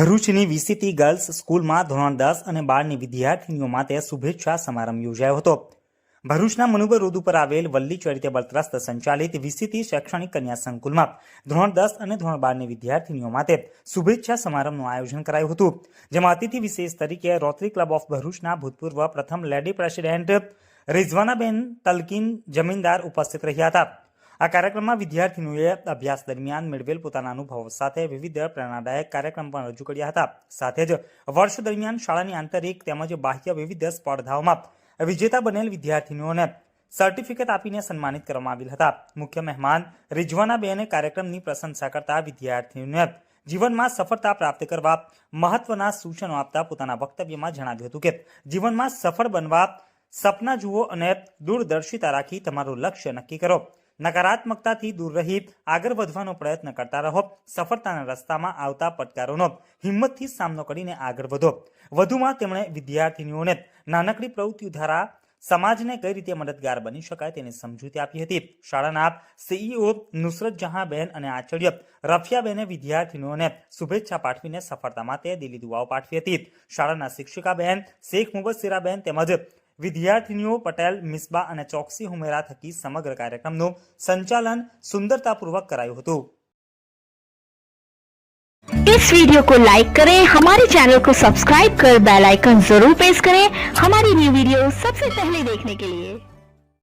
ભરૂચની VCT girls સ્કૂલમાં ધોરણ દસ અને બારની વિદ્યાર્થીનીઓ માટે શુભેચ્છા સમારંભ યોજાયો હતો. ભરૂચના મનુબર રોડ ઉપર આવેલ વલ્લી ચેરિટેબલ ટ્રસ્ટ સંચાલિત વીસીટી શૈક્ષણિક કન્યા સંકુલમાં ધોરણ દસ અને ધોરણ બારની વિદ્યાર્થીનીઓ માટે શુભેચ્છા સમારંભનું આયોજન કરાયું હતું. જેમાં અતિથિ વિશેષ તરીકે રોટરી ક્લબ ઓફ ભરૂચના ભૂતપૂર્વ પ્રથમ લેડી પ્રેસિડેન્ટ રિઝવાનાબેન તલકીન જમીનદાર ઉપસ્થિત રહ્યા હતા. આ કાર્યક્રમમાં વિદ્યાર્થીનીઓએ અભ્યાસ દરમિયાન મેળવેલ પોતાના અનુભવો સાથે વિવિધ પ્રેરણાદાયક કાર્યક્રમ પણ રજૂ કર્યા હતા. સાથે જ વર્ષ દરમિયાન શાળાની આંતરિક તેમજ બાહ્ય વિવિધ સ્પર્ધાઓમાં વિજેતા બનેલ વિદ્યાર્થીનીઓને સર્ટિફિકેટ આપીને સન્માનિત કરવામાં આવેલ હતા. મુખ્ય મહેમાન રિજવાનાબેને કાર્યક્રમની પ્રશંસા કરતા વિદ્યાર્થીઓને જીવનમાં સફળતા પ્રાપ્ત કરવા મહત્વના સૂચનો આપતા પોતાના વક્તવ્યમાં જણાવ્યું હતું કે, જીવનમાં સફળ બનવા સપના જુઓ અને દૂરદર્શિતા રાખી તમારું લક્ષ્ય નક્કી કરો. નકારાત્મકતાથી દૂર રહી આગળ વધવાનો પ્રયત્ન કરતા રહો. સફળતાના રસ્તામાં આવતા પડકારોનો હિંમતથી સામનો કરીને આગળ વધો. વધુમાં તેમણે વિદ્યાર્થીનીઓને નાનકડી પ્રવૃત્તિઓ દ્વારા સમાજને કઈ રીતે મદદગાર બની શકાય તેની સમજૂતી આપી હતી. શાળાના સીઈઓ નુસરત જહાંબેન અને આચાર્ય રફિયાબેને વિદ્યાર્થીનીઓને શુભેચ્છા પાઠવીને સફળતા માટે દિલી દુઆઓ પાઠવી હતી. શાળાના શિક્ષિકાબેન શેખ મુબસ્સિરાબેન તેમજ વિદ્યાર્થીનીઓ પટેલ મિસબા અને ચોકસી હુમેરા થકી સમગ્ર કાર્યક્રમનું સંચાલન સુંદરતાપૂર્વક કરાયું હતું इस वीडियो को लाइक करें हमारे चैनल को सब्सक्राइब कर बेल आइकन जरूर प्रेस करें हमारी न्यू वीडियो सबसे पहले देखने के लिए